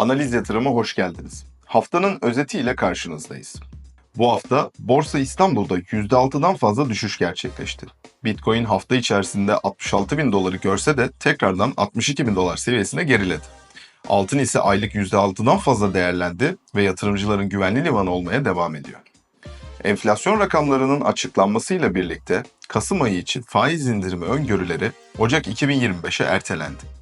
Analiz yatırıma hoş geldiniz. Haftanın özetiyle karşınızdayız. Bu hafta Borsa İstanbul'da %6'dan fazla düşüş gerçekleşti. Bitcoin hafta içerisinde 66 bin doları görse de tekrardan 62 bin dolar seviyesine geriledi. Altın ise aylık %6'dan fazla değerlendi ve yatırımcıların güvenli limanı olmaya devam ediyor. Enflasyon rakamlarının açıklanmasıyla birlikte Kasım ayı için faiz indirimi öngörüleri Ocak 2025'e ertelendi.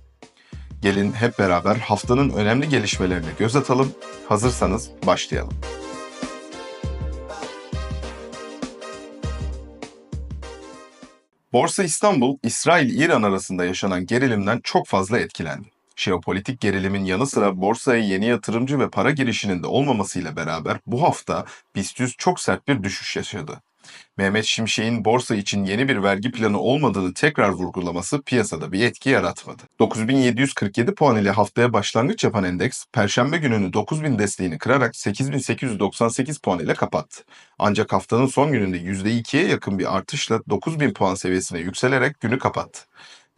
Gelin hep beraber haftanın önemli gelişmelerine göz atalım. Hazırsanız başlayalım. Borsa İstanbul, İsrail-İran arasında yaşanan gerilimden çok fazla etkilendi. Jeopolitik gerilimin yanı sıra borsaya yeni yatırımcı ve para girişinin de olmamasıyla beraber bu hafta BIST 100 çok sert bir düşüş yaşadı. Mehmet Şimşek'in borsa için yeni bir vergi planı olmadığını tekrar vurgulaması piyasada bir etki yaratmadı. 9747 puan ile haftaya başlangıç yapan endeks, perşembe gününü 9000 desteğini kırarak 8898 puan ile kapattı. Ancak haftanın son gününde %2'ye yakın bir artışla 9000 puan seviyesine yükselerek günü kapattı.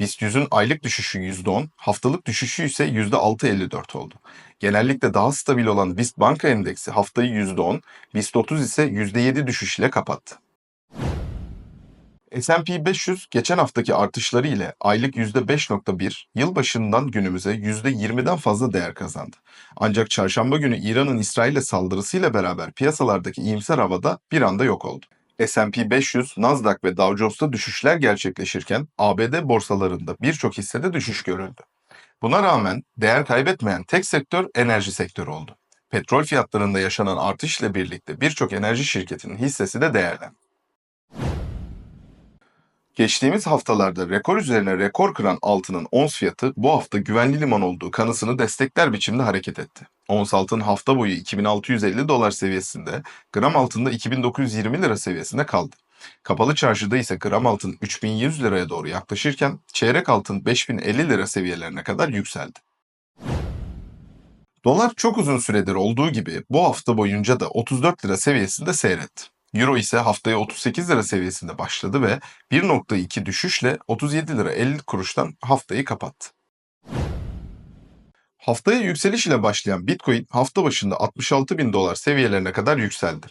BIST 100'ün aylık düşüşü %10, haftalık düşüşü ise %6.54 oldu. Genellikle daha stabil olan BIST Banka Endeksi haftayı %10, BIST 30 ise %7 düşüş ile kapattı. S&P 500 geçen haftaki artışları ile aylık %5.1, yılbaşından günümüze %20'den fazla değer kazandı. Ancak çarşamba günü İran'ın İsrail'e saldırısıyla beraber piyasalardaki iyimser havada bir anda yok oldu. S&P 500, Nasdaq ve Dow Jones'ta düşüşler gerçekleşirken ABD borsalarında birçok hissede düşüş görüldü. Buna rağmen değer kaybetmeyen tek sektör enerji sektörü oldu. Petrol fiyatlarında yaşanan artış ile birlikte birçok enerji şirketinin hissesi de değerlendi. Geçtiğimiz haftalarda rekor üzerine rekor kıran altının ons fiyatı bu hafta güvenli liman olduğu kanısını destekler biçimde hareket etti. Ons altın hafta boyu 2650 dolar seviyesinde, gram altında 2920 lira seviyesinde kaldı. Kapalı çarşıda ise gram altın 3100 liraya doğru yaklaşırken çeyrek altın 5050 lira seviyelerine kadar yükseldi. Dolar çok uzun süredir olduğu gibi bu hafta boyunca da 34 lira seviyesinde seyretti. Euro ise haftaya 38 lira seviyesinde başladı ve 1.2 düşüşle 37 lira 50 kuruştan haftayı kapattı. Haftaya yükseliş ile başlayan Bitcoin hafta başında 66 bin dolar seviyelerine kadar yükseldi.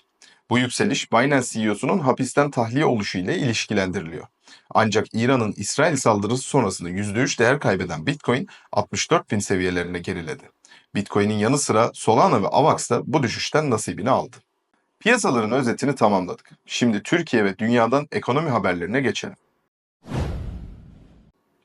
Bu yükseliş Binance CEO'sunun hapisten tahliye oluşu ile ilişkilendiriliyor. Ancak İran'ın İsrail saldırısı sonrasında %3 değer kaybeden Bitcoin 64 bin seviyelerine geriledi. Bitcoin'in yanı sıra Solana ve Avax da bu düşüşten nasibini aldı. Piyasaların özetini tamamladık. Şimdi Türkiye ve dünyadan ekonomi haberlerine geçelim.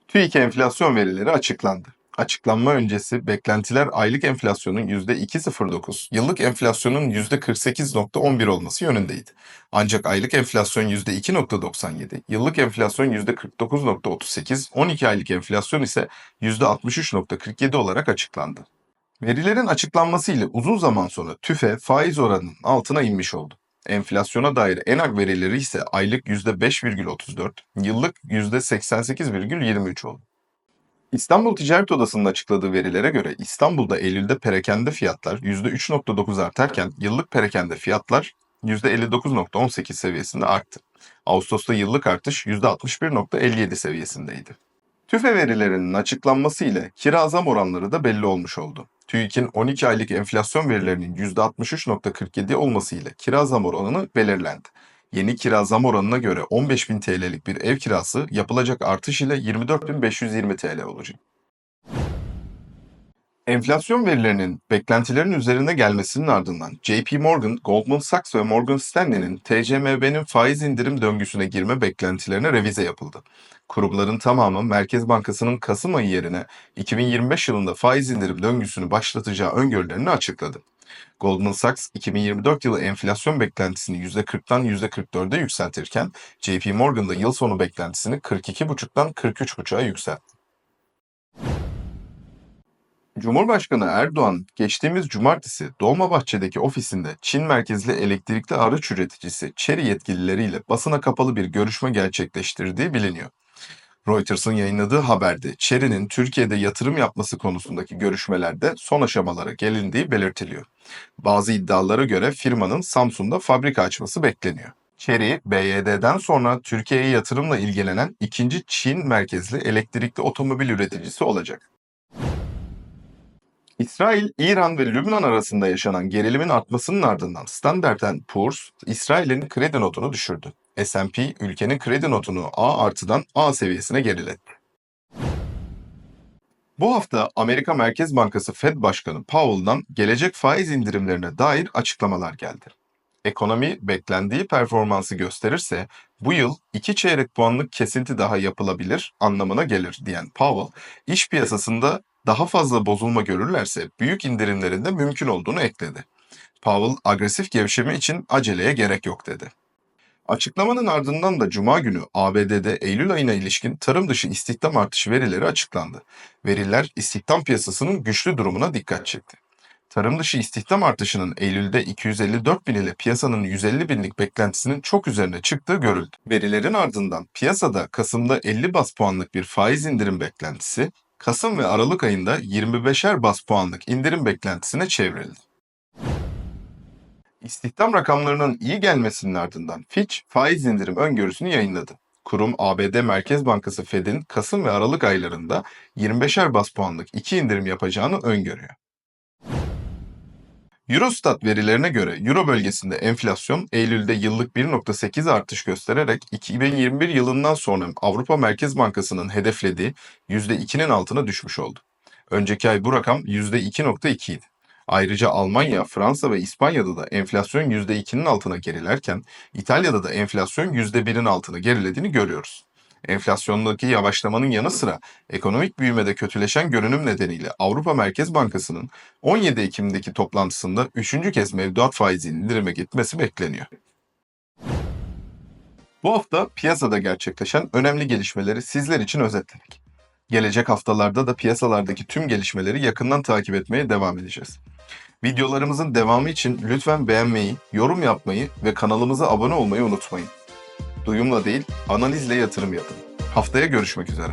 TÜİK enflasyon verileri açıklandı. Açıklanma öncesi beklentiler aylık enflasyonun %2.09, yıllık enflasyonun %48.11 olması yönündeydi. Ancak aylık enflasyon %2.97, yıllık enflasyon %49.38, 12 aylık enflasyon ise %63.47 olarak açıklandı. Verilerin açıklanması ile uzun zaman sonra tüfe faiz oranının altına inmiş oldu. Enflasyona dair ENAG verileri ise aylık %5,34, yıllık %88,23 oldu. İstanbul Ticaret Odası'nın açıkladığı verilere göre İstanbul'da Eylül'de perakende fiyatlar %3.9 artarken yıllık perakende fiyatlar %59.18 seviyesinde arttı. Ağustos'ta yıllık artış %61.57 seviyesindeydi. TÜFE verilerinin açıklanması ile kira zam oranları da belli olmuş oldu. TÜİK'in 12 aylık enflasyon verilerinin %63.47 olmasıyla kira zam oranı belirlendi. Yeni kira zam oranına göre 15.000 TL'lik bir ev kirası yapılacak artış ile 24.520 TL olacak. Enflasyon verilerinin beklentilerin üzerine gelmesinin ardından JP Morgan, Goldman Sachs ve Morgan Stanley'nin TCMB'nin faiz indirim döngüsüne girme beklentilerine revize yapıldı. Kurumların tamamı Merkez Bankası'nın Kasım ayı yerine 2025 yılında faiz indirim döngüsünü başlatacağı öngörülerini açıkladı. Goldman Sachs 2024 yılı enflasyon beklentisini %40'dan %44'e yükseltirken JP Morgan da yıl sonu beklentisini 42,5'dan 43,5'a yükseltti. Cumhurbaşkanı Erdoğan geçtiğimiz cumartesi Dolmabahçe'deki ofisinde Çin merkezli elektrikli araç üreticisi Chery yetkilileriyle basına kapalı bir görüşme gerçekleştirdiği biliniyor. Reuters'ın yayınladığı haberde Chery'nin Türkiye'de yatırım yapması konusundaki görüşmelerde son aşamalara gelindiği belirtiliyor. Bazı iddialara göre firmanın Samsun'da fabrika açması bekleniyor. Chery, BYD'den sonra Türkiye'ye yatırımla ilgilenen ikinci Çin merkezli elektrikli otomobil üreticisi olacak. İsrail, İran ve Lübnan arasında yaşanan gerilimin artmasının ardından Standard Poor's, İsrail'in kredi notunu düşürdü. S&P, ülkenin kredi notunu A artıdan A seviyesine geriletti. Bu hafta Amerika Merkez Bankası Fed Başkanı Powell'dan gelecek faiz indirimlerine dair açıklamalar geldi. Ekonomi beklendiği performansı gösterirse bu yıl iki çeyrek puanlık kesinti daha yapılabilir anlamına gelir diyen Powell, iş piyasasında daha fazla bozulma görürlerse büyük indirimlerin de mümkün olduğunu ekledi. Powell agresif gevşeme için aceleye gerek yok dedi. Açıklamanın ardından da Cuma günü ABD'de Eylül ayına ilişkin tarım dışı istihdam artışı verileri açıklandı. Veriler istihdam piyasasının güçlü durumuna dikkat çekti. Tarım dışı istihdam artışının Eylül'de 254 bin ile piyasanın 150 binlik beklentisinin çok üzerine çıktığı görüldü. Verilerin ardından piyasada Kasım'da 50 bas puanlık bir faiz indirim beklentisi, Kasım ve Aralık ayında 25'er bas puanlık indirim beklentisine çevrildi. İstihdam rakamlarının iyi gelmesinin ardından Fitch faiz indirim öngörüsünü yayınladı. Kurum ABD Merkez Bankası Fed'in Kasım ve Aralık aylarında 25'er bas puanlık iki indirim yapacağını öngörüyor. Eurostat verilerine göre Euro bölgesinde enflasyon Eylül'de yıllık 1.8 artış göstererek 2021 yılından sonra Avrupa Merkez Bankası'nın hedeflediği %2'nin altına düşmüş oldu. Önceki ay bu rakam %2.2 idi. Ayrıca Almanya, Fransa ve İspanya'da da enflasyon %2'nin altına gerilerken İtalya'da da enflasyon %1'in altına gerilediğini görüyoruz. Enflasyondaki yavaşlamanın yanı sıra ekonomik büyümede kötüleşen görünüm nedeniyle Avrupa Merkez Bankası'nın 17 Ekim'deki toplantısında üçüncü kez mevduat faizinin indirime gitmesi bekleniyor. Bu hafta piyasada gerçekleşen önemli gelişmeleri sizler için özetledik. Gelecek haftalarda da piyasalardaki tüm gelişmeleri yakından takip etmeye devam edeceğiz. Videolarımızın devamı için lütfen beğenmeyi, yorum yapmayı ve kanalımıza abone olmayı unutmayın. Duyumla değil, analizle yatırım yapın. Haftaya görüşmek üzere.